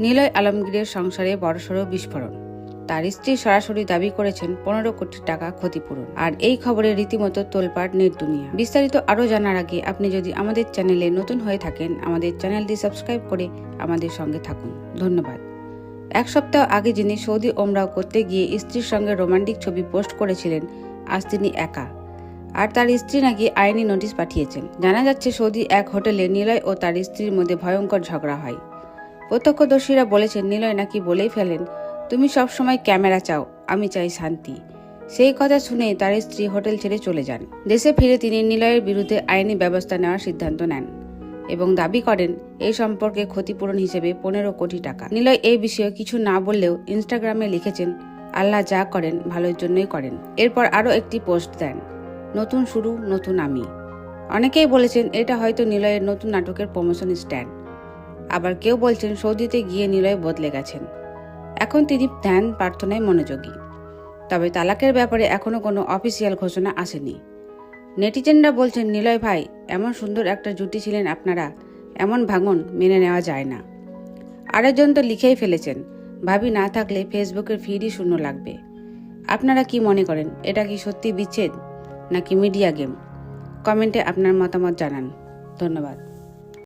নিলয় আলমগীরের সংসারে বড়সড় বিস্ফোরণ। তার স্ত্রী সরাসরি দাবি করেছেন, পনেরো কোটি টাকা ক্ষতিপূরণ। আর এই খবরে রীতিমতো তোলপাড় নেট দুনিয়া। বিস্তারিত আরও জানার আগে আপনি যদি আমাদের চ্যানেলে নতুন হয়ে থাকেন, আমাদের চ্যানেলটি সাবস্ক্রাইব করে আমাদের সঙ্গে থাকুন। ধন্যবাদ। এক সপ্তাহ আগে যিনি সৌদি ওমরাও করতে গিয়ে স্ত্রীর সঙ্গে রোমান্টিক ছবি পোস্ট করেছিলেন, আজ তিনি একা। আর তার স্ত্রী নাকি আইনি নোটিশ পাঠিয়েছেন। জানা যাচ্ছে সৌদি এক হোটেলে নিলয় ও তার স্ত্রীর মধ্যে ভয়ঙ্কর ঝগড়া হয়। প্রত্যক্ষদর্শীরা বলেছেন, নিলয় নাকি বলেই ফেলেন, তুমি সব সময় ক্যামেরা চাও, আমি চাই শান্তি। সেই কথা শুনে তার স্ত্রী হোটেল ছেড়ে চলে যান। দেশে ফিরে তিনি নিলয়ের বিরুদ্ধে আইনি ব্যবস্থা নেওয়ার সিদ্ধান্ত নেন এবং দাবি করেন, এই সম্পর্কে ক্ষতিপূরণ হিসেবে পনেরো কোটি টাকা। নিলয় এই বিষয়ে কিছু না বললেও ইনস্টাগ্রামে লিখেছেন, আল্লাহ যা করেন, ভালোর জন্যই করেন। এরপর আরও একটি পোস্ট দেন, নতুন শুরু, নতুন আমি। অনেকেই বলেছেন, এটা হয়তো নিলয়ের নতুন নাটকের প্রমোশন স্ট্যান্ড। আবার কেউ বলছেন সৌদিতে গিয়ে নিলয় বদলে গেছেন। এখন তিনি ধ্যান, প্রার্থনায় মনোযোগী। তবে তালাকের ব্যাপারে এখনও কোনো অফিসিয়াল ঘোষণা আসেনি। নেটিজেনরা বলছেন, নিলয় ভাই, এমন সুন্দর একটা জুটি ছিলেন আপনারা, এমন ভাঙন মেনে নেওয়া যায় না। আরেকজন তো লিখেই ফেলেছেন, ভাবি না থাকলে ফেসবুকের ফিডই শূন্য লাগবে। আপনারা কি মনে করেন, এটা কি সত্যি বিচ্ছেদ, নাকি মিডিয়া গেম? কমেন্টে আপনার মতামত জানান। ধন্যবাদ।